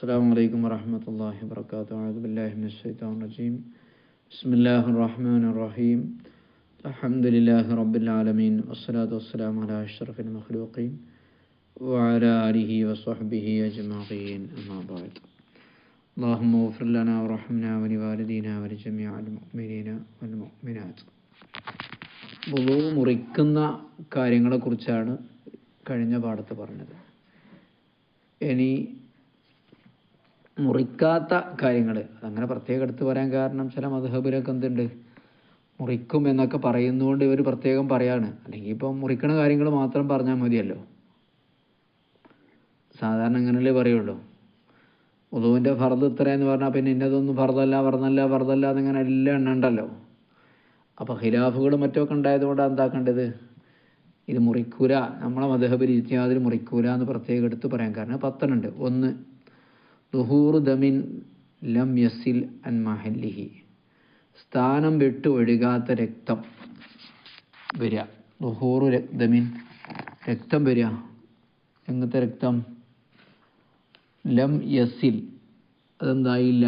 السلام عليكم ورحمة الله وبركاته أعوذ بالله من الشيطان الرجيم بسم الله الرحمن الرحيم الحمد لله رب العالمين والصلاة والسلام على أشرف المخلوقين وعلى آله وصحبه أجمعين أما بعد اللهم اغفر لنا ورحمنا ولوالدينا ولجميع المؤمنين والمؤمنات വുളു മുറിക്കുന്ന കാര്യങ്ങളെക്കുറിച്ചാണ് കഴിഞ്ഞ പാഠത്ത് പറഞ്ഞത് ഇനി മുറിക്കാത്ത കാര്യങ്ങൾ. അതങ്ങനെ പ്രത്യേകം എടുത്ത് പറയാൻ കാരണം ചില മധുഹബിലൊക്കെ എന്തുണ്ട്? മുറിക്കും എന്നൊക്കെ പറയുന്നതുകൊണ്ട് ഇവർ പ്രത്യേകം പറയാണ്. അല്ലെങ്കിൽ ഇപ്പം മുറിക്കണ കാര്യങ്ങൾ മാത്രം പറഞ്ഞാൽ മതിയല്ലോ. സാധാരണ അങ്ങനല്ലേ പറയുള്ളൂ. ഉദുവിന്റെ ഫർദ് ഇത്രയെന്ന് പറഞ്ഞാൽ പിന്നെ ഇന്നതൊന്നും ഫർദല്ല ഫർദല്ല ഫർദല്ല എന്നിങ്ങനെ എല്ലാം എണ്ണ ഉണ്ടല്ലോ. അപ്പോൾ ഖിലാഫുകളും മറ്റൊക്കെ ഉണ്ടായതുകൊണ്ട് എന്താക്കേണ്ടത്? ഇത് മുറിക്കൂല നമ്മളെ മധുഹബിൽ ഇരുത്തിയാതിൽ മുറിക്കൂല എന്ന് പ്രത്യേകം എടുത്ത് പറയാൻ കാരണം പത്തനുണ്ട്. ഒന്ന് ദുഹൂർ ദമിൻ ലം യസിൽ അൻ മഹല്ലിഹി. സ്ഥാനം വിട്ട് ഒഴുകാത്ത രക്തം വരിക ദുഹൂറു ദമിൻ രക്തം വരിക എങ്ങനത്തെ രക്തം? ലം യസിൽ. അതെന്തായില്ല?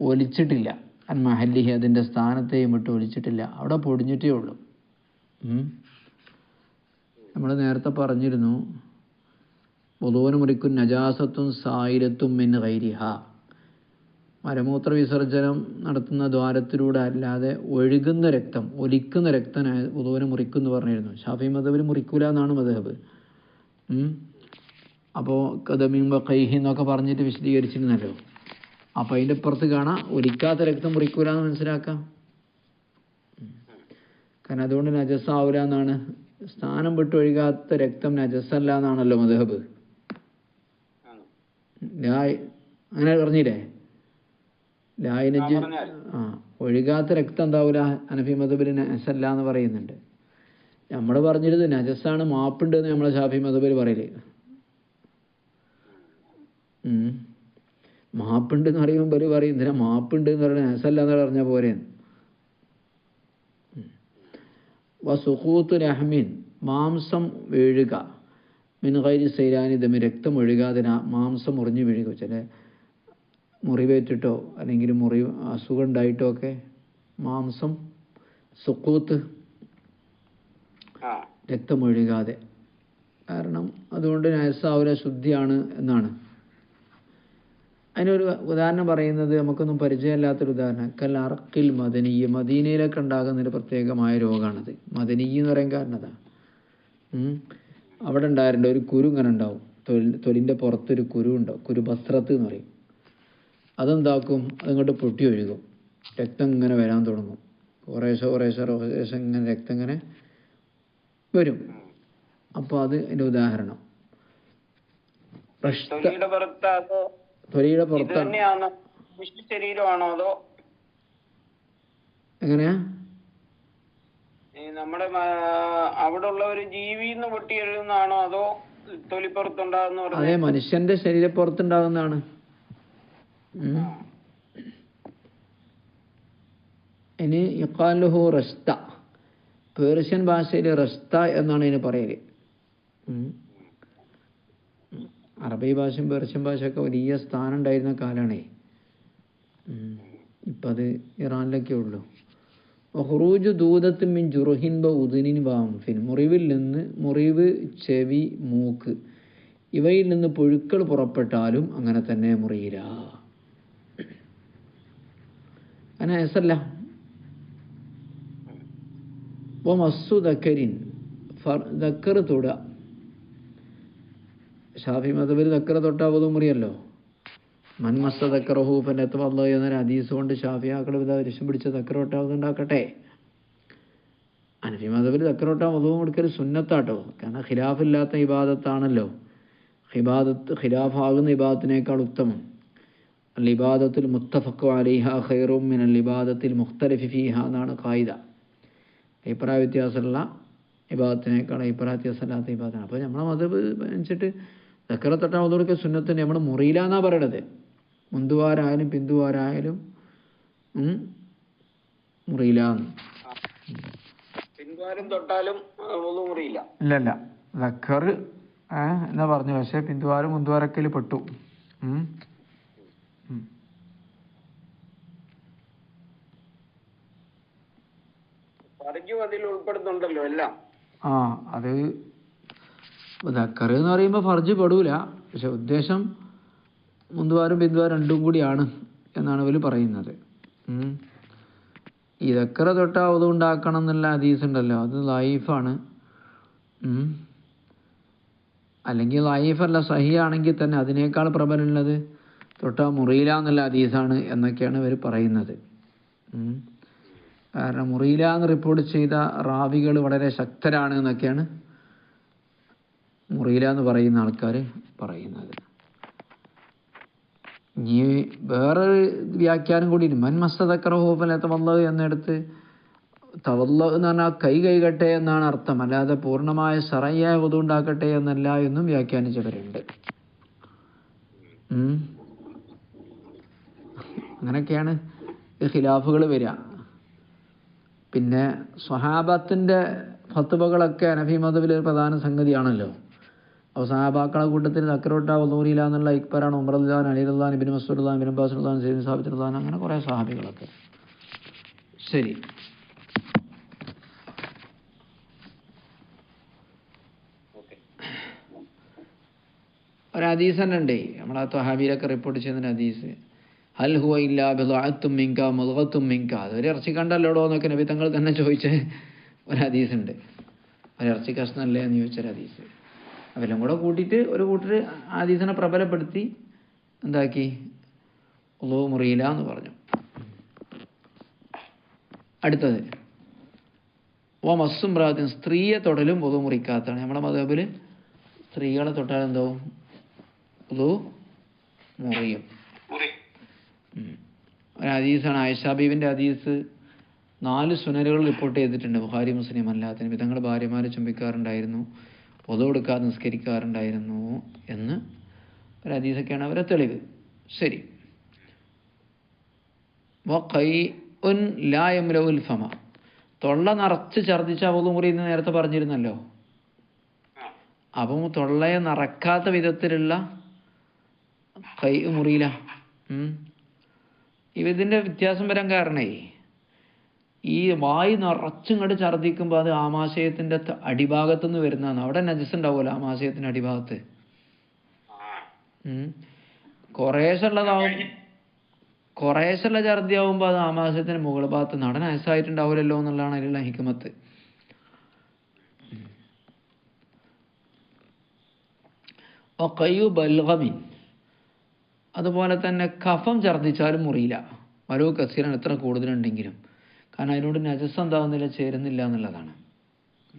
ഒലിച്ചിട്ടില്ല. അൻ മഹല്ലിഹി അതിന്റെ സ്ഥാനത്തെയും വിട്ട് ഒലിച്ചിട്ടില്ല. അവിടെ പൊടിഞ്ഞിട്ടേ ഉള്ളൂ. നമ്മൾ നേരത്തെ പറഞ്ഞിരുന്നു പൊതുവന് മുറിക്കും നജാസത്തും സായിരത്തും മിൻ ഗൈരിഹ. മരമൂത്ര വിസർജനം നടത്തുന്ന ദ്വാരത്തിലൂടെ അല്ലാതെ ഒഴുകുന്ന രക്തം ഒലിക്കുന്ന രക്തനായ പൊതുവന് മുറിക്കും എന്ന് പറഞ്ഞിരുന്നു. ഷാഫി മതബിൽ മുറിക്കൂല എന്നാണ് മതഹബ് അപ്പോൾ കഥമീമ്പ കൈഹി എന്നൊക്കെ പറഞ്ഞിട്ട് വിശദീകരിച്ചിരുന്നല്ലോ. അപ്പം അതിന്റെ പുറത്ത് കാണാം ഒലിക്കാത്ത രക്തം മുറിക്കൂല എന്ന് മനസ്സിലാക്കാം. കാരണം അതുകൊണ്ട് നജസ്സാവൂല എന്നാണ്. സ്ഥാനം വിട്ടൊഴുകാത്ത രക്തം നജസ്സല്ല എന്നാണല്ലോ മധുഹബ് ലായ് അങ്ങനെ പറഞ്ഞില്ലേ? ലായനജ് ആ ഒഴുകാത്ത രക്തം എന്താവൂല? അനഫി മധുബിൽ നജസ്സല്ല എന്ന് പറയുന്നുണ്ട്. നമ്മൾ പറഞ്ഞിരുന്നത് നജസ്സാണ് മാപ്പുണ്ട് എന്ന് നമ്മളെ ഷാഫി മധുബിൽ പറയൽ. മാപ്പുണ്ട് എന്ന് പറയുമ്പോൾ ഇവർ പറയും എന്തിനാ മാപ്പുണ്ട് എന്ന് പറയുന്നത് നജസ്സല്ല എന്ന് പറഞ്ഞാൽ പോരെ വസുഖൂത്ത് രഹ്മീൻ മാംസം വീഴുക. മിൻകൈരി സൈരാനി ദമി രക്തം ഒഴുകാതെ മാംസം മുറിഞ്ഞു വീഴുക. ചില മുറിവേറ്റിട്ടോ അല്ലെങ്കിൽ മുറി അസുഖം ഉണ്ടായിട്ടോ ഒക്കെ മാംസം സുക്കൂത്ത് രക്തം ഒഴുകാതെ. കാരണം അതുകൊണ്ട് നയസാവുല ശുദ്ധിയാണ് എന്നാണ്. അതിനൊരു ഉദാഹരണം പറയുന്നത് നമുക്കൊന്നും പരിചയമില്ലാത്തൊരു ഉദാഹരണം. കൽ അറക്കിൽ മദനീയ മദീനയിലൊക്കെ ഉണ്ടാകുന്നൊരു പ്രത്യേകമായ രോഗമാണത്. മദനീയ എന്ന് പറയാൻ കാരണം അതാ. അവിടെ ഉണ്ടായിട്ടുണ്ട് ഒരു കുരു ഇങ്ങനെ ഉണ്ടാവും. തൊലി തൊലിന്റെ പുറത്തൊരു കുരു ഉണ്ടാവും കുരു ബസ്ത്രത്ത് എന്ന് പറയും. അതെന്താക്കും? അതിങ്ങോട്ട് പൊട്ടി ഒഴുകും. രക്തം ഇങ്ങനെ വരാൻ തുടങ്ങും. കുറേശ്ശെ കുറേശ്ശെ കുറേശ്ശെ ഇങ്ങനെ രക്തം ഇങ്ങനെ വരും. അപ്പോൾ അത് അതിന്റെ ഉദാഹരണം. തൊലിയുടെ പുറത്താണ്. ശരീരമാണോ എങ്ങനെയാ നമ്മുടെ ഉള്ള ഒരു ജീവിന്ന് പൊട്ടി എഴുതുന്നതാണോ അതോ തൊലിപ്പുറത്തുണ്ടാകുന്ന അതെ മനുഷ്യന്റെ ശരീരപ്പുറത്തുണ്ടാകുന്നതാണ്. ഇനി ഇഖാലുഹു റസ്ത പേർഷ്യൻ ഭാഷയിൽ റസ്ത എന്നാണ് ഇതിന് പറയൽ. അറബി ഭാഷയും പേർഷ്യൻ ഭാഷയൊക്കെ വലിയ സ്ഥാനം ഉണ്ടായിരുന്ന കാലമാണേ. ഇപ്പം അത് ഇറാനിലൊക്കെ ഉള്ളൂ ഹുറൂജ് ദൂതത്തിൻ മിൻ ജുറുഹിൻ ബ ഉദിനിൻ വാംഫിൻ. മുറിവിൽ നിന്ന് മുറിവ് ചെവി മൂക്ക്. ഇവയിൽ നിന്ന് പുഴുക്കൾ പുറപ്പെട്ടാലും അങ്ങനെ തന്നെ മുറിയില്ല അങ്ങനെ എസല്ല? ഓ മസ്സു ദക്കരിൻ. ദക്കർ തൊടുക ഷാഫി മതബിൽ ദക്കറ തൊട്ടാവതും മുറിയല്ലോ മൻമസ്ത തക്രഹൂഫൻ എത്തുവല്ലോ എന്നൊരു ഹദീസ് കൊണ്ട് ഷാഫിയാക്കൾ വിധ വിഷം പിടിച്ച ഉണ്ടാക്കട്ടെ അനഫി മതബിൽ തക്രോട്ടാ മതവും കൊടുക്കൽ സുന്നത്താട്ടോ. കാരണം ഖിലാഫില്ലാത്ത ഇബാദത്താണല്ലോ. ഹിബാദത്ത് ഖിലാഫാകുന്ന ഇബാദത്തിനേക്കാൾ ഉത്തമം. അൽ മുത്തഫഖു അലിഹ ഖൈറും മിനൽ അൽ ഇബാദത്തിൽ മുഖ്തലിഫി ഫിഹ എന്നാണ് കായിദ അഭിപ്രായ വ്യത്യാസമുള്ള ഇബാദത്തിനേക്കാൾ അഭിപ്രായ വ്യത്യാസമില്ലാത്ത ഇബാദത്താണ് അപ്പോൾ നമ്മളെ മതം അനുസരിച്ചിട്ട് തക്കറത്തട്ടാമതോടൊക്കെ നമ്മൾ മുറിയില്ല എന്നാണ് പറയണത്. മുന്തുവാരായാലും പിന്തുവാരായാലും മുറിയില്ല. പിൻവാരം തൊട്ടാലും ഇല്ല ഇല്ലല്ല. ലക്കർ എന്നാ പറഞ്ഞു. പക്ഷെ പിന്തുവാരും മുന്തുവാരക്കയിൽ പെട്ടു. ഉം. ഉം. ഫർജും അതിൽ എല്ലാം. ആ അത് എന്ന് പറയുമ്പോൾ ഫർജ് പെടൂല. പക്ഷെ ഉദ്ദേശം മുന്തുവാരും പിന്തുവാരും രണ്ടും കൂടിയാണ് എന്നാണ് ഇവർ പറയുന്നത്. ദക്കറ തൊട്ട ഉണ്ടാക്കണം എന്നുള്ള ഹദീസ് ഉണ്ടല്ലോ. അത് ലൈഫാണ്. അല്ലെങ്കിൽ ലൈഫല്ല സഹി ആണെങ്കിൽ തന്നെ അതിനേക്കാൾ പ്രബലമുള്ളത് തൊട്ട മുറിയില എന്നുള്ള ഹദീസാണ് എന്നൊക്കെയാണ് ഇവർ പറയുന്നത്. കാരണം മുറിയില എന്ന് റിപ്പോർട്ട് ചെയ്ത റാവികൾ വളരെ ശക്തരാണ് എന്നൊക്കെയാണ് മുറിയില എന്ന് പറയുന്ന ആൾക്കാർ പറയുന്നത്. ഇനി വേറൊരു വ്യാഖ്യാനം കൂടി മൻ മസ്തക്കറഹോഫല തവല്ലത് എന്നെടുത്ത് തവല്ല എന്ന് പറഞ്ഞാൽ കൈ കൈകട്ടെ എന്നാണ് അർത്ഥം. അല്ലാതെ പൂർണമായ സറയ്യായ ഉണ്ടാക്കട്ടെ എന്നല്ല എന്നും വ്യാഖ്യാനിച്ചവരുണ്ട്. അങ്ങനെയൊക്കെയാണ് ഖിലാഫുകൾ വരിക. പിന്നെ സ്വഹാബത്തിന്റെ ഫത്തുവകളൊക്കെ നബി മതബിൽ പ്രധാന സംഗതിയാണല്ലോ. അപ്പോൾ സഹാബാക്കളെ കൂട്ടത്തിൽ തക്കറോട്ട വന്നൂരില്ല എന്നുള്ള ഇക്ബറാണ് ഉമറുല്ലാൻ അലിറുല്ലാൻ ഇബിൻ മസൂർദാൻ ഇബിൻ അബ്ബാസുല്ലാൻ സൈദ് സാബിത്തുല്ലാൻ അങ്ങനെ കുറേ സഹാബികളൊക്കെ. ശരി. ഒരു ഹദീസ് തന്നെ ഉണ്ട്. നമ്മളെ തൊഹാബിയിലൊക്കെ റിപ്പോർട്ട് ചെയ്യുന്ന ഹദീസ് ഹൽ ഹുവ ഇല്ലാ ബിദഅത്തും മിങ്ക മുദ്ഗത്തും മിങ്ക. അതൊരു ഇറച്ചി കണ്ടല്ലോടോ എന്നൊക്കെ നബി തങ്ങൾ തന്നെ ചോദിച്ച ഒരു ഹദീസ് ഉണ്ട്. ഒരു ഇറച്ചി എന്ന് ചോദിച്ചൊരു ഹദീസ് അതെല്ലാം കൂടെ കൂട്ടിയിട്ട് ഒരു കൂട്ടർ ആദീസിനെ പ്രബലപ്പെടുത്തി എന്താക്കി? ഒളവ് മുറിയില്ല എന്ന് പറഞ്ഞു. അടുത്തത്. ഓ മസ്സും പ്രാത്തിന് സ്ത്രീയെ തൊടലും ഒതു മുറിക്കാത്തതാണ്. നമ്മുടെ മതബിൽ സ്ത്രീകളെ തൊട്ടാൽ എന്തോ? ഒതു മുറിയും. ഒരു ഹദീസാണ് ആയിഷാ ബീവിന്റെ ഹദീസ്. നാല് സുനലുകൾ റിപ്പോർട്ട് ചെയ്തിട്ടുണ്ട്. ബുഹാരി മുസ്ലിം അല്ലാത്തതിന്. വിധങ്ങൾ ഭാര്യമാരെ ചുംബിക്കാറുണ്ടായിരുന്നു. പൊതു കൊടുക്കാതെ നിസ്കരിക്കാറുണ്ടായിരുന്നു എന്ന് ഒരു അവരെ തെളിവ്. ശരി. ഫമ. തൊള്ള നിറച്ച് ഛർദ്ദിച്ച അവതും കൂടി ഇന്ന് നേരത്തെ പറഞ്ഞിരുന്നല്ലോ. അപ്പം തൊള്ളയെ നിറക്കാത്ത വിധത്തിലുള്ള കൈ. ഇവ ഇതിന്റെ വ്യത്യാസം വരാൻ കാരണേ ഈ വായി നിറച്ചിങ്ങോട്ട് ഛർദ്ദിക്കുമ്പോൾ അത് ആമാശയത്തിന്റെ അടിഭാഗത്തുനിന്ന് വരുന്നതാണ്. അവിടെ നജസ് ഉണ്ടാവുമല്ലോ ആമാശയത്തിന്റെ അടിഭാഗത്ത്. കുറേശുള്ളതാവും കുറേശുള്ള ഛർദ്ദിയാവുമ്പോൾ അത് ആമാശയത്തിന്റെ മുകൾ ഭാഗത്ത് നടൻ നജസായിട്ടുണ്ടാവില്ലല്ലോ എന്നുള്ളതാണ് അതിലുള്ള ഹിക്കുമത്ത് ബൽഗമിൻ അതുപോലെ തന്നെ കഫം ഛർദ്ദിച്ചാലും മുറിയില്ല. വരവ് കസീരൻ എത്ര കൂടുതലുണ്ടെങ്കിലും. കാരണം അതിനോട് നജസ് എന്താവുന്നില്ല ചേരുന്നില്ല എന്നുള്ളതാണ്.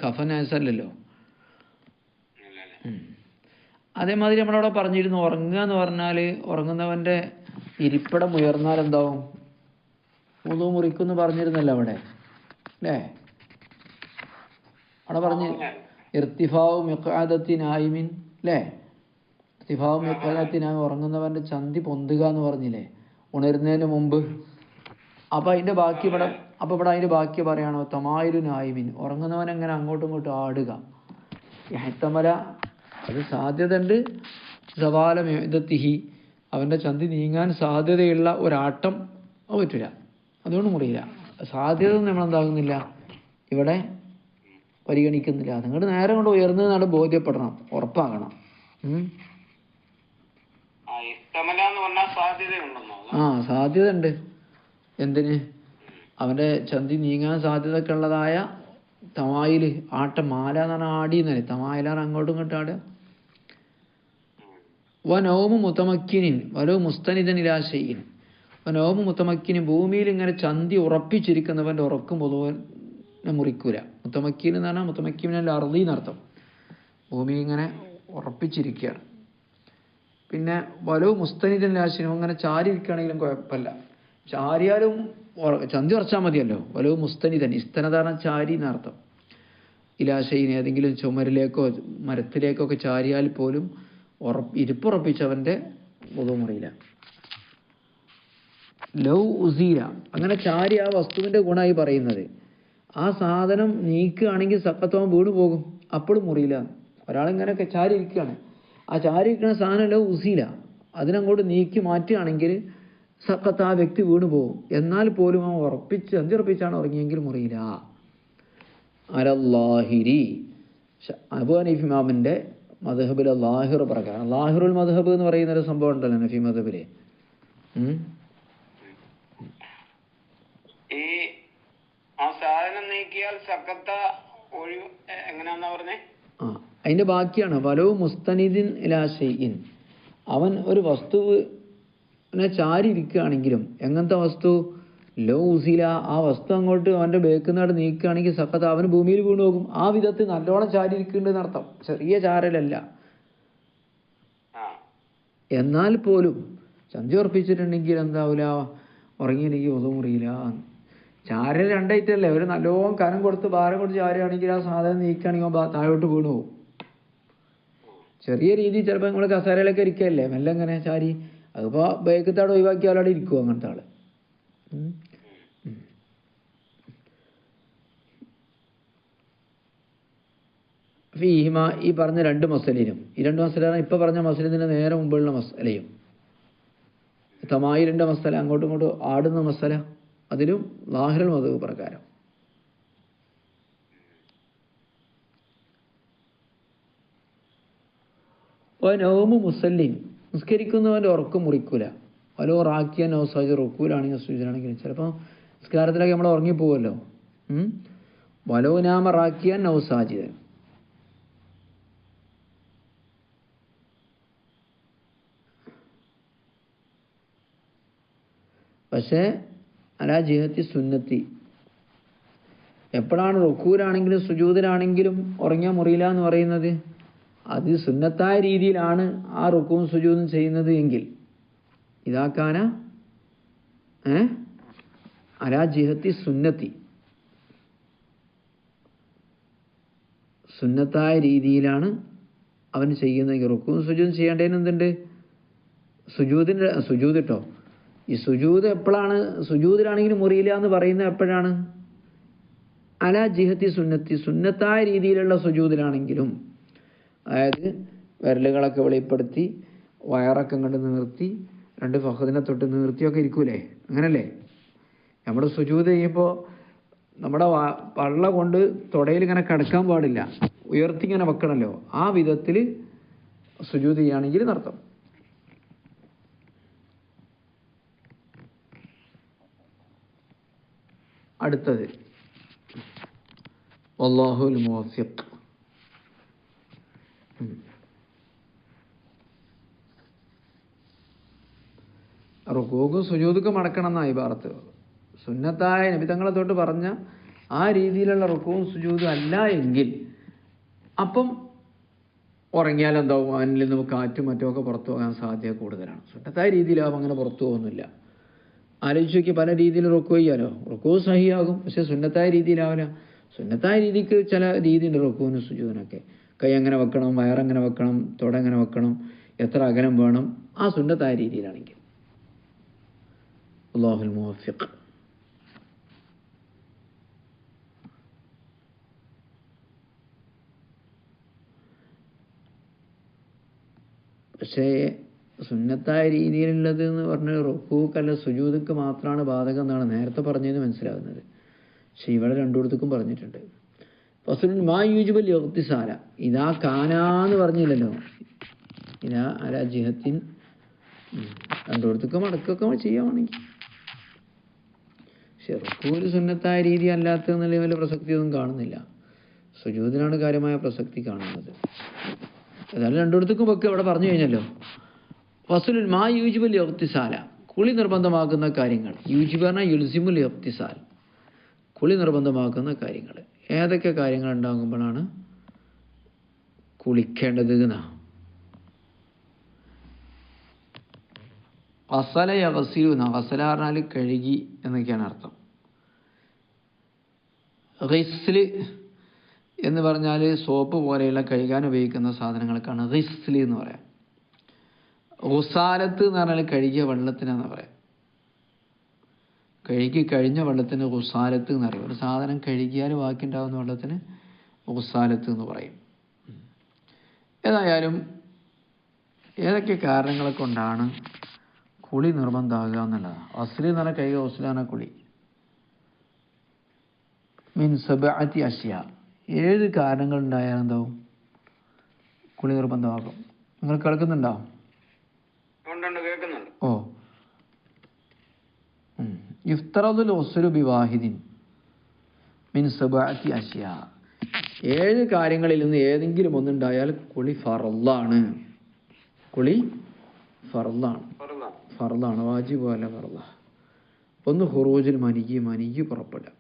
കഫ നജസല്ലല്ലോ. അതേമാതിരി നമ്മളവിടെ പറഞ്ഞിരുന്നു ഉറങ്ങുക എന്ന് പറഞ്ഞാൽ ഉറങ്ങുന്നവന്റെ ഇരിപ്പിടം ഉയർന്നാൽ എന്താവും? മുതു മുറിക്കുന്നു പറഞ്ഞിരുന്നല്ലോ അവിടെ. അല്ലേ? അവിടെ പറഞ്ഞ് ഇർത്തിഫാവും മിക്കാദത്തിനായിമിൻ അല്ലേ? ഇർത്തിഫാവും മെക്കാദത്തിനായി ഉറങ്ങുന്നവന്റെ ചന്തി പൊന്തുക എന്ന് പറഞ്ഞില്ലേ? ഉണരുന്നതിന് മുമ്പ്. അപ്പം അതിന്റെ ബാക്കി ഇവിടെ അപ്പം ഇവിടെ അതിന്റെ ബാക്കി പറയണോ തമായിരു നായിമിൻ. ഉറങ്ങുന്നവൻ എങ്ങനെ അങ്ങോട്ടും ഇങ്ങോട്ടും ആടുക. യഹത്തമല അത് സാധ്യതയുണ്ട്. സവാല എഴുതത്തിഹി അവന്റെ ചന്തി നീങ്ങാൻ സാധ്യതയുള്ള ഒരാട്ടം പറ്റില്ല അതുകൊണ്ട് മുറിയില്ല സാധ്യത നമ്മൾ എന്താകുന്നില്ല ഇവിടെ പരിഗണിക്കുന്നില്ല. നിങ്ങളുടെ നേരം കൊണ്ട് ഉയർന്നതാണ് ബോധ്യപ്പെടണം. ഉറപ്പാകണം. ആ സാധ്യത ഉണ്ട് എന്തിന്? അവന്റെ ചന്തി നീങ്ങാൻ സാധ്യതയൊക്കെ ഉള്ളതായ തമായിൽ ആട്ടം മാല എന്ന് പറഞ്ഞാൽ ആടി എന്നല്ലേ തമായിലാണ് അങ്ങോട്ടും ഇങ്ങോട്ടും ആടുക. വനോമു മുത്തമക്കിനിൻ വലോ മുസ്തനിതൻ ഇലാശയിൻ വനോമു മുത്തമക്കിന് ഭൂമിയിൽ ഇങ്ങനെ ചന്തി ഉറപ്പിച്ചിരിക്കുന്നവന്റെ ഉറക്കം പൊതുവെ മുറിക്കൂല. മുത്തമക്കീൻ എന്ന് പറഞ്ഞാൽ മുത്തമക്കീനല്ല അറുതി എന്നർത്ഥം ഭൂമി ഇങ്ങനെ ഉറപ്പിച്ചിരിക്കുകയാണ്. പിന്നെ വലവ് മുസ്തനിതൻ ലാശിനും അങ്ങനെ ചാരി ഇരിക്കുകയാണെങ്കിലും കുഴപ്പമില്ല. ചാരിയാലും ചന്തി ഉറച്ചാൽ മതിയല്ലോ. വലവ് മുസ്തനിതൻ ഇസ്തനതാണ് ചാരി എന്നർത്ഥം. ഇലാശയിന് ഏതെങ്കിലും ചുമരിലേക്കോ മരത്തിലേക്കോ ഒക്കെ ചാരിയാൽ പോലും ഉറപ്പ് ഇരിപ്പുറപ്പിച്ചവന്റെ മുറിയില്ല ലൗ ഉസീല അങ്ങനെ ചാരി ആ വസ്തുവിന്റെ ഗുണമായി പറയുന്നത്. ആ സാധനം നീക്കുകയാണെങ്കിൽ സക്കത്തോൻ വീട് പോകും. അപ്പോഴും മുറിയില്ല ഒരാളിങ്ങനെയൊക്കെ ചാരി ഇരിക്കുകയാണ് ആ ചാരി ഇരിക്കുന്ന സാധനം ലൗ ഉസീല. അതിനങ്ങോട്ട് നീക്കി മാറ്റുകയാണെങ്കിൽ സക്കത്ത് ആ വ്യക്തി വീണു പോകും എന്നാൽ പോലും അവൻ ഉറപ്പിച്ച് അഞ്ചുറപ്പിച്ചാണ് ഉറങ്ങിയെങ്കിൽ മുറിയില്ല. അലല്ലാഹിരി. അബു ഹനീഫ് ഇമാമിന്റെ മധഹബിലെ ലാഹിർ പ്രകാരം. ലാഹിറുൽ മധഹബ് എന്ന് പറയുന്ന ഒരു സംഭവം ഉണ്ടല്ലോ നഫി മധബിലെ ഈ ആ സാധനം നീക്കിയാൽ സക്കത്ത ഒഴി എ- എങ്ങനെയാന്നാ പറഞ്ഞേ? ആ അതിന്റെ ബാക്കിയാണ്. വലോ മുസ്തനിദിൻ ഇലാ അവൻ ഒരു വസ്തുവിനെ ചാരി ഇരിക്കുകയാണെങ്കിലും എങ്ങനത്തെ വസ്തു? ലോ ഉസില ആ വസ്തു അങ്ങോട്ട് അവന്റെ ബേക്കുന്നാട് നീക്കുകയാണെങ്കിൽ സക്കത്ത് അവന് ഭൂമിയിൽ വീണു പോകും. ആ വിധത്തിൽ നല്ലോണം ചാരി ഇരിക്കുന്നുണ്ട് അർത്ഥം ചെറിയ ചാരലല്ല. എന്നാൽ പോലും ചന്തി ഉറപ്പിച്ചിട്ടുണ്ടെങ്കിൽ എന്താവില്ല ഉറങ്ങിയില്ലെങ്കിൽ ഒതു മുറിയില്ല ചാരൽ രണ്ടായിട്ടല്ലേ? ഒരു നല്ലോണം കനം കൊടുത്ത് ഭാരം കൊടുത്ത് ചാരുകയാണെങ്കിൽ ആ സാധനം നീക്കുകയാണെങ്കിൽ താഴോട്ട് വീണു പോകും. ചെറിയ രീതിയിൽ ചിലപ്പോൾ നിങ്ങൾ കസേരയിലൊക്കെ ഇരിക്കുകയല്ലേ മെല്ലെങ്ങനെ ചാരി അതിപ്പോൾ ബേക്കത്താട് ഒഴിവാക്കിയ അവിടെ ഇരിക്കും അങ്ങനത്തെ ആൾ. ഈ പറഞ്ഞ രണ്ട് മസലിനും ഈ രണ്ട് മസലാണ് ഇപ്പൊ പറഞ്ഞ മസലിന് നേരെ മുമ്പുള്ള മസലയും. തമായിലിന്റെ മസല അങ്ങോട്ടും ഇങ്ങോട്ടും ആടുന്ന മസല അതിലും ലാഹിറൽ മതവ് പ്രകാരം. നോമ്പ് മുസല്ലിൻ നിസ്കരിക്കുന്നവന്റെ ഉറക്കം മുറിക്കൂല. വലോ റാക്കിയ നൗസാജ് റുക്കൂലാണെങ്കിൽ സൂചനാണെങ്കിൽ ചിലപ്പോൾ നിസ്കാരത്തിലൊക്കെ നമ്മൾ ഉറങ്ങിപ്പോവല്ലോ? വലോ നാമ റാക്കിയ നൗസാജിദ് പക്ഷേ അലാ ജിഹത്തി സുന്നത്തി. എപ്പോഴാണ് റുക്കൂലാണെങ്കിലും സുജൂതിലാണെങ്കിലും ഉറങ്ങിയാൽ മുറിയില്ല എന്ന് പറയുന്നത്? അത് സുന്നത്തായ രീതിയിലാണ് ആ റുക്കും സുജൂതും ചെയ്യുന്നത് എങ്കിൽ. ഇതാക്കാന ഏ? അലാ ജിഹത്തി സുന്നത്തി. സുന്നത്തായ രീതിയിലാണ് അവൻ ചെയ്യുന്നതെങ്കിൽ റുക്കും സുജൂതും ചെയ്യേണ്ടതിന് എന്തുണ്ട്? സുജൂതിന്റെ സുജൂത് കേട്ടോ ഈ സുജൂത് എപ്പോഴാണ് സുജൂതിലാണെങ്കിലും മുറിയില്ല എന്ന് പറയുന്നത് എപ്പോഴാണ്? അല ജിഹത്തി സുന്നത്തി. സുന്നത്തായ രീതിയിലുള്ള സുജൂതിലാണെങ്കിലും അതായത് വിരലുകളൊക്കെ വെളിപ്പെടുത്തി വയറൊക്കെ കണ്ട് നിർത്തി രണ്ട് ഫഹദിനെ തൊട്ട് നിർത്തിയൊക്കെ ഇരിക്കൂലേ? അങ്ങനല്ലേ? നമ്മൾ സുജൂത് ചെയ്യുമ്പോൾ നമ്മുടെ പള്ള കൊണ്ട് തുടയിൽ ഇങ്ങനെ കിടക്കാൻ പാടില്ല. ഉയർത്തി ഇങ്ങനെ വെക്കണമല്ലോ ആ വിധത്തിൽ സുജൂത് ചെയ്യുകയാണെങ്കിൽ നടത്തും അടുത്തത്. വല്ലാഹുൽ മുവഫിഖ്. ഉം. റുക്കൂക്കും സുജൂദുക്കും മടക്കണം എന്നായി ഭാരത്ത് സുന്നത്തായ നബിതങ്ങളെ തൊട്ട് പറഞ്ഞ ആ രീതിയിലുള്ള റുക്കവും സുജൂതും അല്ല എങ്കിൽ അപ്പം ഉറങ്ങിയാൽ എന്താവും? അവനിൽ നിന്ന് കാറ്റും മറ്റുമൊക്കെ പുറത്തു പോകാൻ സാധ്യത കൂടുതലാണ്. സുന്നത്തായ രീതിയിലാവും അങ്ങനെ പുറത്തു പോകുന്നില്ല. ആലോചിച്ച് നോക്കി പല രീതിയിൽ റുക്കു ചെയ്യാലോ? റുക്കു സഹിയാകും. പക്ഷെ സുന്നത്തായ രീതിയിലാവില്ല സുന്നത്തായ രീതിക്ക് ചില രീതിയുണ്ട് റുക്കുവിനും സുജൂദിനൊക്കെ കൈ അങ്ങനെ വെക്കണം വയറങ്ങനെ വെക്കണം തൊടങ്ങനെ വെക്കണം എത്ര അകലം വേണം ആ സുന്നത്തായ രീതിയിലാണെങ്കിൽ. പക്ഷേ സുന്നത്തായ രീതിയിലുള്ളത് എന്ന് പറഞ്ഞാൽ റുക്കൂക്കല്ല സുജൂദക്ക് മാത്രമാണ് ബാധകം എന്നാണ് നേരത്തെ പറഞ്ഞത് മനസ്സിലാകുന്നത് പക്ഷെ ഇവിടെ രണ്ടുകൂടത്തേക്കും പറഞ്ഞിട്ടുണ്ട്. ഫസുലിൻ മാ യൂജുബൽ ഇതാ കാനാന്ന് പറഞ്ഞില്ലല്ലോ. ഇതാ അല ജിഹത്തിൻ രണ്ടുകൂടത്തേക്കും മടക്കൊക്കെ ചെയ്യുകയാണെങ്കിൽ ചെറുക്കും ഒരു സുന്നത്തായ രീതി അല്ലാത്തതെന്നുള്ള വലിയ പ്രസക്തിയൊന്നും കാണുന്നില്ല. സുജൂതിനാണ് കാര്യമായ പ്രസക്തി കാണുന്നത്. ഏതായാലും രണ്ടിടത്തേക്കും ഒക്കെ ഇവിടെ പറഞ്ഞു കഴിഞ്ഞല്ലോ. ഫസുലുൽ മാ യൂജിബുൽ യോക്തിസാല കുളി നിർബന്ധമാക്കുന്ന കാര്യങ്ങൾ. യൂജിബ് യുൽസിമുൽ യോക്തിസാൽ കുളി നിർബന്ധമാക്കുന്ന കാര്യങ്ങൾ. ഏതൊക്കെ കാര്യങ്ങൾ ഉണ്ടാകുമ്പോഴാണ് കുളിക്കേണ്ടത് എന്നാ അസല യവസിലു എന്ന അസല പറഞ്ഞാൽ കഴുകി എന്നൊക്കെയാണ് അർത്ഥം. റിസ്ല് എന്ന് പറഞ്ഞാൽ സോപ്പ് പോലെയുള്ള കഴുകാൻ ഉപയോഗിക്കുന്ന സാധനങ്ങൾക്കാണ് റിസ്ലി എന്ന് പറയാം. ഉസാലത്ത് എന്ന് പറഞ്ഞാൽ കഴുകിയ വെള്ളത്തിനാന്ന് പറയാം. കഴുകി കഴിഞ്ഞ വെള്ളത്തിന് ഉസാലത്ത് എന്ന് പറയും. ഒരു സാധനം കഴുകിയാൽ ബാക്കി ഉണ്ടാകുന്ന വെള്ളത്തിന് ഉസാലത്ത് എന്ന് പറയും. ഏതായാലും ഏതൊക്കെ കാരണങ്ങളെ കൊണ്ടാണ് കുളി നിർബന്ധമാകുക എന്നുള്ളത്? അസ്ലി എന്ന് പറഞ്ഞാൽ കഴുകിയ ഉസ്ലാന കുളി. മീൻ സബഅത്തി ഏഴ് കാരണങ്ങൾ ഉണ്ടായാൽ എന്താവും? കുളി നിർബന്ധമാകും. നിങ്ങൾ കേൾക്കുന്നുണ്ടോ? ഇഫ്തറദുൽ ഒസുരു വിവാഹിദിൻ മിൻ സബഅത്തി അഷ്യ. ഏഴ് കാര്യങ്ങളിൽ നിന്ന് ഏതെങ്കിലും ഒന്നുണ്ടായാൽ കുളി ഫറലാണ് കുളി ഫറലാണ് ഫറല്ലാണ് ഫറലാണ് വാജിബ് ഫറല്ല ഫറല ഒന്ന് ഹുറൂജിൽ മനിക്ക് മനിക്ക് പുറപ്പെടുക.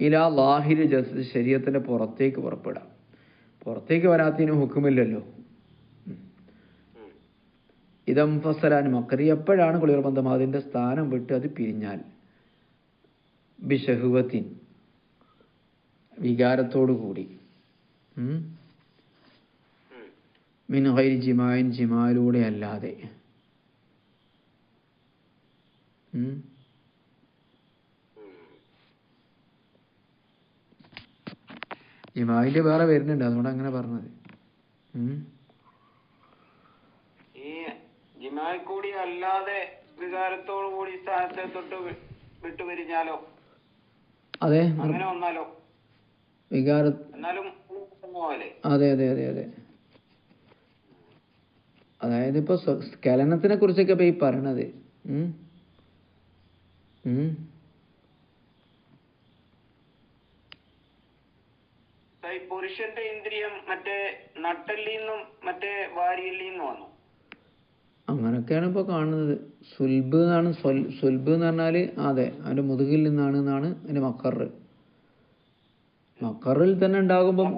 ഇലാ ലാഹിരി ജസ് ശരീരത്തിന്റെ പുറത്തേക്ക് പുറപ്പെടുക. പുറത്തേക്ക് വരാത്തതിന് ഹുക്കുമില്ലല്ലോ. ഇതം ഫസലാൻ മക്കറി. എപ്പോഴാണ് കുളിർബന്ധം അതിന്റെ സ്ഥാനം വിട്ട് അത് പിരിഞ്ഞാൽ. ബിഷഹുവത്തിൻ. വികാരത്തോടു കൂടി. ജിമായൻ ജിമാലൂടെ അല്ലാതെ. ജിമായിന്റെ വേറെ വരുന്നുണ്ട്. അതുകൊണ്ട് അങ്ങനെ പറഞ്ഞത് ജിമായി കൂടി അല്ലാതെ വികാരത്തോടു കൂടി സ്ഥാനത്തെ തൊട്ട് വിട്ടുപിരിഞ്ഞാലോ അതെ. അങ്ങനെ വന്നാലോ? വികാര എന്നാലും അതെ അതെ അതെ അതെ. അതായത് ഇപ്പൊ സ്കലനത്തിനെ സ്ഖലനത്തിനെ കുറിച്ചൊക്കെ ഇപ്പൊ ഈ പറയണത്. പുരുഷന്റെ ഇന്ദ്രിയം മറ്റേ നട്ടല്ലിന്നും മറ്റേ വാരിയല്ലിന്നും വന്നു. അങ്ങനൊക്കെയാണ് ഇപ്പോൾ കാണുന്നത്. സുൽബ് എന്നാണ് സുൽബ് എന്ന് പറഞ്ഞാൽ അതെ അവന്റെ മുതുകിൽ നിന്നാണ് എന്നാണ് അതിന്റെ മക്കറ് മക്കറിൽ തന്നെ ഉണ്ടാകുമ്പം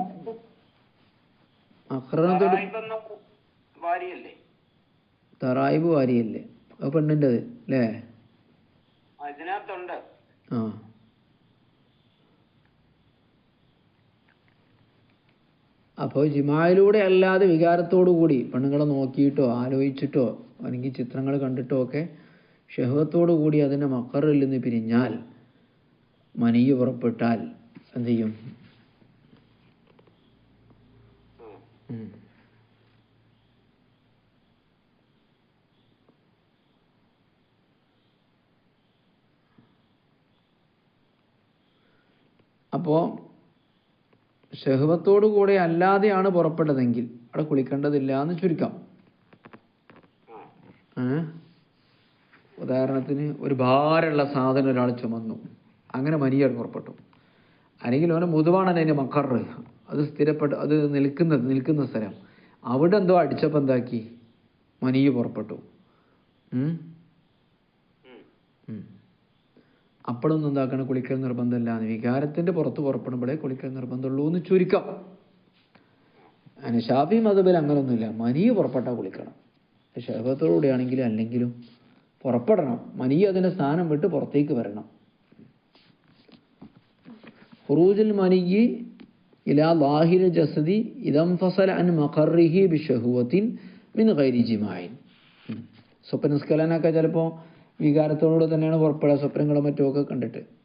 വാരിയല്ലേ? തറായിബ് വാരിയല്ലേ? അത് പെണ്ണിന്റെത് അല്ലേ ആ. അപ്പോൾ ജിമായിലൂടെ അല്ലാതെ വികാരത്തോടു കൂടി പെണ്ണുങ്ങളെ നോക്കിയിട്ടോ ആലോചിച്ചിട്ടോ അല്ലെങ്കിൽ ചിത്രങ്ങൾ കണ്ടിട്ടോ ഒക്കെ ഷഹവത്തോടു കൂടി അതിന്റെ മക്കറിൽ നിന്ന് പിരിഞ്ഞാൽ മനീയ് പുറപ്പെട്ടാൽ എന്ത് ചെയ്യും. അപ്പോൾ ഷഹവത്തോടു കൂടെ അല്ലാതെയാണ് പുറപ്പെട്ടതെങ്കിൽ അവിടെ കുളിക്കേണ്ടതില്ല എന്ന് ചുരുക്കാം ഉദാഹരണത്തിന് ഒരു ഭാരമുള്ള സാധനം ഒരാൾ ചുമന്നു. അങ്ങനെ മനിയാൽ പുറപ്പെട്ടു. അല്ലെങ്കിൽ അവന് മുതുവാണ് അതിന്റെ മക്കറ് അത് സ്ഥിരപ്പെട്ട് അത് നിൽക്കുന്നത് നിൽക്കുന്ന സ്ഥലം. അവിടെ എന്തോ അടിച്ചപ്പോൾ എന്താക്കി? മനിയ് പുറപ്പെട്ടു. അപ്പോഴൊന്നും എന്താക്കണം? കുളിക്കൽ നിർബന്ധമില്ല. വികാരത്തിന്റെ പുറത്ത് പുറപ്പെടുമ്പോഴേ കുളിക്കൽ നിർബന്ധമുള്ളൂ എന്ന് ചുരുക്കം. അങ്ങനെ ഷാഫി മതബിൽ അങ്ങനൊന്നുമില്ല. മനിയ് പുറപ്പെട്ടാൽ കുളിക്കണം. ഷഹബത്തോടുകൂടി ആണെങ്കിലും അല്ലെങ്കിലും പുറപ്പെടണം. മനി അതിന്റെ സ്ഥാനം വിട്ട് പുറത്തേക്ക് വരണം. ഹുറൂജിൽ മനിയി ഇലാ ലാഹിർ ജസദി ഇതം ഫസൽ അൻ മഖറിഹി ബിഷഹുവത്തിൻ മിൻ ഗൈരി ജിമായിൻ ഉം. സ്വപ്നസ്ഖലനൊക്കെ ചിലപ്പോൾ വികാരത്തോടുകൂടെ തന്നെയാണ് പുറപ്പെടുക. സ്വപ്നങ്ങളും മറ്റുമൊക്കെ കണ്ടിട്ട്.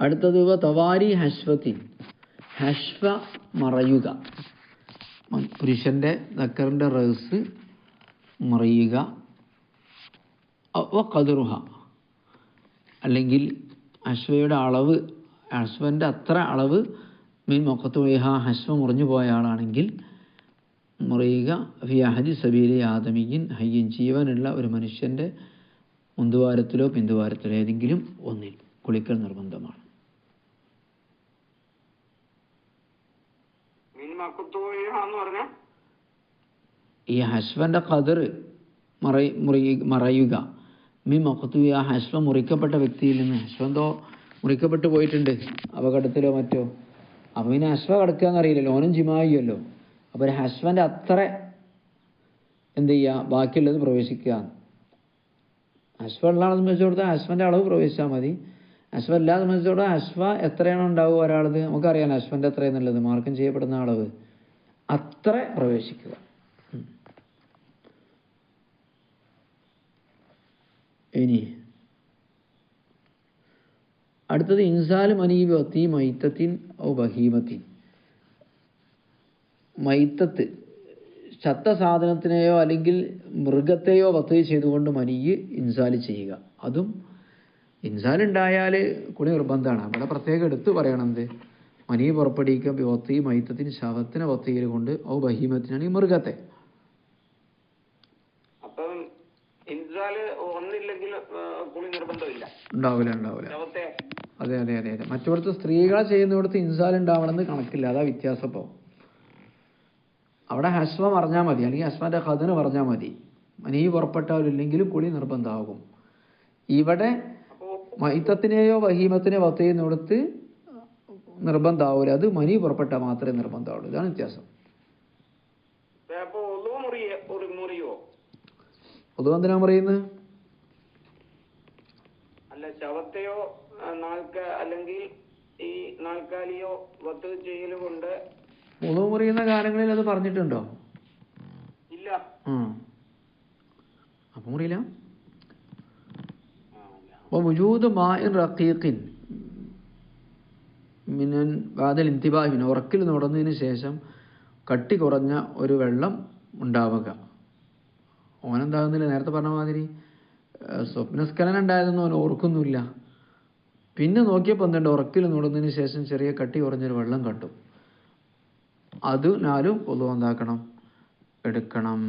അടുത്തത് തവാരി ഹശ്വത്തിൻ ഹശ്വ മറയുക. പുരുഷന്റെ പുരുഷന്റെ റഹസ് മറയുക. കതിർഹ അല്ലെങ്കിൽ അശ്വയുടെ അളവ് അശ്വന്റെ അത്ര അളവ് മീൻ മൊക്കത്തുഹ ഹശ്വ മുറിഞ്ഞു പോയ ആളാണെങ്കിൽ മുറിയുക. ഫി സബീലി ആദമിയിൻ ഹയ്യൻ ജീവനുള്ള ഒരു മനുഷ്യന്റെ മുന്തുവാരത്തിലോ പിന്തുവാരത്തിലോ ഏതെങ്കിലും ഒന്നിൽ കുളിക്കൽ നിർബന്ധമാണ് മീൻ മക്കുത്തോയ എന്ന് പറഞ്ഞ ഈ ഹശ്വന്റെ കതിർ മറ മുറി മറയുക. മീ മൊക്കത്തു ആ ഹശ്വ മുറിക്കപ്പെട്ട വ്യക്തിയിൽ നിന്ന് ഹസ്വന്തോ മുറിക്കപ്പെട്ടു പോയിട്ടുണ്ട്. അപകടത്തിലോ മറ്റോ. അപ്പൊ പിന്നെ ഹസ്വ കിടക്കുക എന്നറിയില്ലല്ലോ ഓനും ജിമായിയല്ലോ. അപ്പോൾ ഒരു അത്ര എന്ത് ചെയ്യുക ബാക്കിയുള്ളത് പ്രവേശിക്കുക ഹസ്വ ഉള്ളതാണെന്ന് വെച്ച് കൊടുത്താൽ അശ്വന്റെ അളവ് പ്രവേശിച്ചാൽ മതി. അശ്വ അല്ലാതെ സംബന്ധിച്ചിടത്തോളം അശ്വ എത്രയാണ് ഉണ്ടാവുക ഒരാളത്? നമുക്കറിയാം അശ്വന്റെ എത്രയെന്നുള്ളത് മാർക്കം ചെയ്യപ്പെടുന്ന അളവ് അത്ര പ്രവേശിക്കുക. ഇനി അടുത്തത് ഇൻസാലും അനീബത്തി മൈത്തത്തിൻ ഔ ബഹീമത്തിൻ. മൈത്തത്ത് ചത്ത സാധനത്തിനെയോ അല്ലെങ്കിൽ മൃഗത്തെയോ വത്ത് ചെയ്തുകൊണ്ട് മനിയ് ഇൻസാൽ ചെയ്യുക. അതും ഇൻസാൽ ഉണ്ടായാൽ കുളി നിർബന്ധമാണ് അവിടെ പ്രത്യേകം എടുത്ത് പറയണം എന്ത്? മനി പുറപ്പെടുവിക്കുക വത്തി മൈത്തത്തിന് ശവത്തിനെ വത്തിയിൽ കൊണ്ട് ഔ ഈ മൃഗത്തെ. ഉണ്ടാവില്ല ഉണ്ടാവില്ല. അതെ അതെ അതെ അതെ. മറ്റിടത്ത് സ്ത്രീകളെ ചെയ്യുന്നിടത്ത് ഇൻസാൽ ഉണ്ടാവണമെന്ന് കണക്കില്ല. അതാ വ്യത്യാസം ഇപ്പോൾ അവിടെ ഹസ്വ പറഞ്ഞാൽ മതി. അല്ലെങ്കിൽ ഹസ്വന്റെ ഖദന് പറഞ്ഞാൽ മതി. മനി പുറപ്പെട്ടാലില്ലെങ്കിലും കുളി നിർബന്ധമാകും ഇവിടെ മൈത്തത്തിനെയോ വഹീമത്തിനെയോ വത്ത് ചെയ്യുന്നിടത്ത് നിർബന്ധമാവില്ല അത് മനി പുറപ്പെട്ട മാത്രമേ നിർബന്ധമാവുള്ളൂ ഇതാണ് വ്യത്യാസം. പൊതുവെ എന്തിനാ പറയുന്നത് അല്ല ശവത്തെയോ അല്ലെങ്കിൽ ഈ നാൽക്കാലിയോ വത്ത് ചെയ്യൽ കൊണ്ട് പൊതുവെ മുറിയുന്ന കാലങ്ങളിൽ അത് പറഞ്ഞിട്ടുണ്ടോ? ഇല്ല. ആ. അപ്പൊ മുറിയില്ല? വുജൂദ് മായിൻ റഖീഖിൻ മിനൻ വാദൽ ഇന്തിബാഹിൻ ഉറക്കിൽ നുടന്നതിന് ശേഷം കട്ടി കുറഞ്ഞ ഒരു വെള്ളം ഉണ്ടാവുക. ഓനെന്താകുന്നില്ല? നേരത്തെ പറഞ്ഞ മാതിരി സ്വപ്നസ്ഖലനം ഉണ്ടായതൊന്നും അവൻ ഓർക്കുന്നില്ല. പിന്നെ നോക്കിയപ്പോൾ എന്തുണ്ട്? ഉറക്കിൽ നുടന്നതിന് ശേഷം ചെറിയ കട്ടി കുറഞ്ഞൊരു വെള്ളം കണ്ടു അത് നാലും പൊതുവെ എന്താക്കണം എടുക്കണം.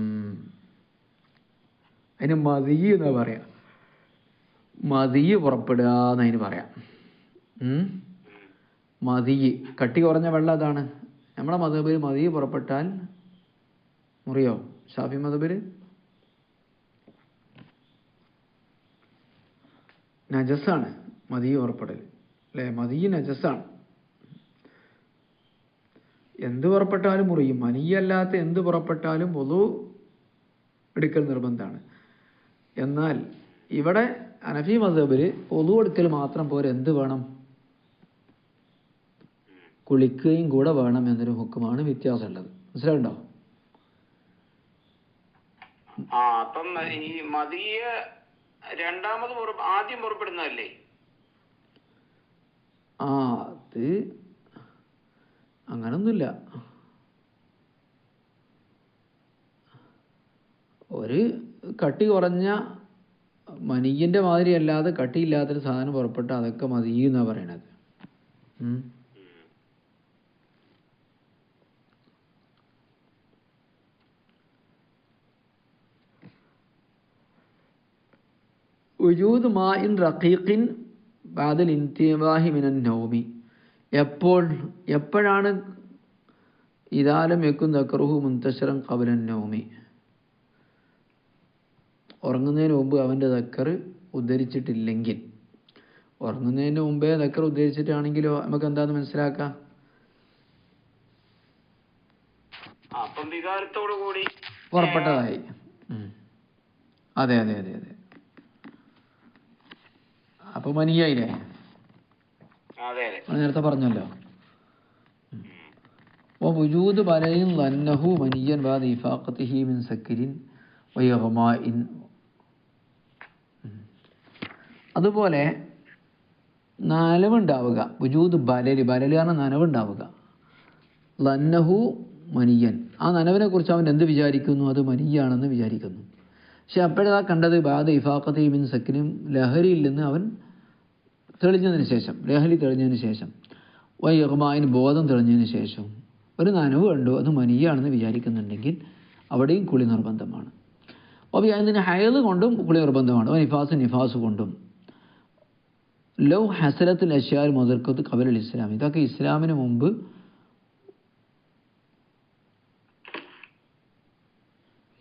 അതിന് മതി എന്നാ പറയാ. മതി പുറപ്പെടുക എന്നതിന് പറയാം. മതിയ്. കട്ടി കുറഞ്ഞ വെള്ളം അതാണ്. നമ്മളെ മതബിൽ മതിയ് പുറപ്പെട്ടാൽ മുറിയോ? ഷാഫി മതബിൽ നജസാണ് മതിയ് പുറപ്പെടൽ. അല്ലേ? മതിയ് നജസാണ് എന്ത് പുറപ്പെട്ടാലും മുറിയും. മനിയല്ലാത്ത എന്ത് പുറപ്പെട്ടാലും പൊതു എടുക്കൽ നിർബന്ധമാണ്. എന്നാൽ ഇവിടെ അനഫി മസബിൽ ഒതു കൊടുക്കൽ മാത്രം പോരെ എന്ത് വേണം? കുളിക്കുകയും കൂടെ വേണം എന്നൊരു ഹുക്കുമാണ് വ്യത്യാസമുള്ളത്. മനസ്സിലാവുണ്ടോ അപ്പം ഈ മതിയ രണ്ടാമത് ആദ്യം പുറപ്പെടുന്നതല്ലേ ആ അത് അങ്ങനൊന്നുമില്ല. ഒരു കട്ടി കുറഞ്ഞ മനീയന്റെ മാതിരി അല്ലാതെ കട്ടിയില്ലാത്തൊരു സാധനം പുറപ്പെട്ട അതൊക്കെ മതി എന്നാ പറയണത്. ഉജൂദ് മായിൻ റഖീഖിൻ ബാദൽ ഇന്തിബാഹി മിനൻ നൗമി. എപ്പോൾ എപ്പോഴാണ് ഇതാലം യക്കും ദക്കറുഹു മുന്തശറൻ കബുലൻ നൗമി. ഉറങ്ങുന്നതിന് മുമ്പ് അവന്റെ ദക്കർ ഉദ്ധരിച്ചിട്ടില്ലെങ്കിൽ. ഉറങ്ങുന്നതിന് മുമ്പേ ദക്കർ ഉദ്ധരിച്ചിട്ടാണെങ്കിലോ? നമുക്ക് എന്താന്ന് മനസ്സിലാക്കാം? അപ്പം വികാരത്തോടു കൂടി പുറപ്പെട്ടതായി. അതെ അതെ അതെ അതെ. അപ്പൊ മനിയായില്ലേ നേരത്തെ പറഞ്ഞല്ലോ. മിൻ സക്കരിൻ വയഹമായിൻ അതുപോലെ നനവുണ്ടാവുക. വജൂദ് ബലല് ബലല് കാരണം നനവുണ്ടാവുക. ലന്നഹു മനിയൻ. ആ നനവിനെ കുറിച്ച് അവൻ എന്ത് വിചാരിക്കുന്നു? അത് മനിയാണെന്ന് വിചാരിക്കുന്നു. പക്ഷെ അപ്പോഴാ കണ്ടത് ബാദ ഇഫാഖത്തെ മിൻ സക്കിനും ലഹരിയിൽ നിന്ന് അവൻ തെളിഞ്ഞതിന് ശേഷം. ലഹരി തെളിഞ്ഞതിന് ശേഷം. വൈഹമായിന് ബോധം തെളിഞ്ഞതിന് ശേഷം. ഒരു നനവ് കണ്ടു. അത് മനിയാണെന്ന് വിചാരിക്കുന്നുണ്ടെങ്കിൽ അവിടെയും കുളി നിർബന്ധമാണ്. അപ്പോൾ അതിന് ഹയൽ കൊണ്ടും കുളി നിർബന്ധമാണ്. നിഫാസ് നിഫാസ് കൊണ്ടും. ലൗ ഹസലത്തിൽ അഷ്യാൽ മുതർക്കത്ത് കബൽ ഇസ്ലാം. ഇതൊക്കെ ഇസ്ലാമിന് മുമ്പ്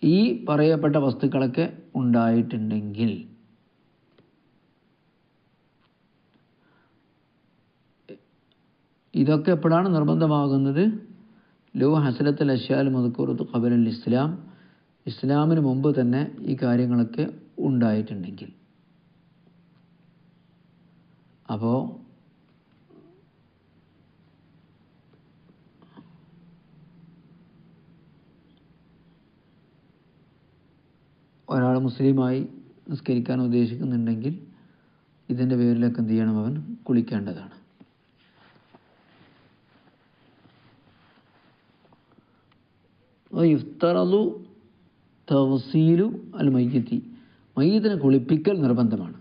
ഈ പറയപ്പെട്ട വസ്തുക്കളൊക്കെ ഉണ്ടായിട്ടുണ്ടെങ്കിൽ ഇതൊക്കെ എപ്പോഴാണ് നിർബന്ധമാകുന്നത്? ലോ ഹസലത്തൽ അഷ്യാൽ മുതക്കൂർത്ത് കബൽ അൽ ഇസ്ലാം. ഇസ്ലാമിന് മുമ്പ് തന്നെ ഈ കാര്യങ്ങളൊക്കെ ഉണ്ടായിട്ടുണ്ടെങ്കിൽ. അപ്പോൾ ഒരാൾ മുസ്ലിമായി നിസ്കരിക്കാൻ ഉദ്ദേശിക്കുന്നുണ്ടെങ്കിൽ ഇതിന്റെ പേരിലൊക്കെ എന്ത് ചെയ്യണം അവൻ കുളിക്കേണ്ടതാണ്. ഇഫ്തറലു തവസീലു അൽ മയ്യത്തി. മയ്യത്തിനെ കുളിപ്പിക്കൽ നിർബന്ധമാണ്.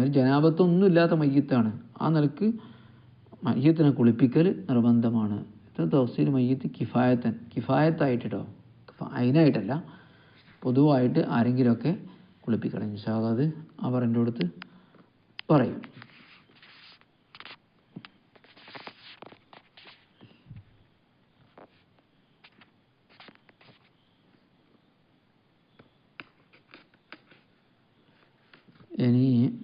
ഒരു ജനാപത്തൊന്നും ഇല്ലാത്ത മയ്യത്താണ്. ആ നിലയ്ക്ക് മയ്യത്തിനെ കുളിപ്പിക്കൽ നിർബന്ധമാണ്. ഇത് തോസീൽ മയ്യത്ത് കിഫായത്തൻ കിഫായത്തായിട്ടോ അതിനായിട്ടല്ല പൊതുവായിട്ട് ആരെങ്കിലുമൊക്കെ കുളിപ്പിക്കണം. ഇൻഷാദ് അത് അവർ എന്റെ അടുത്ത് പറയും ഇനി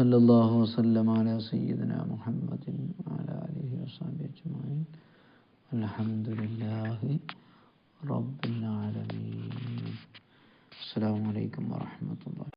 صلى الله وسلم على سيدنا محمد وعلى آله وصحبه أجمعين الحمد لله رب العالمين السلام عليكم ورحمة الله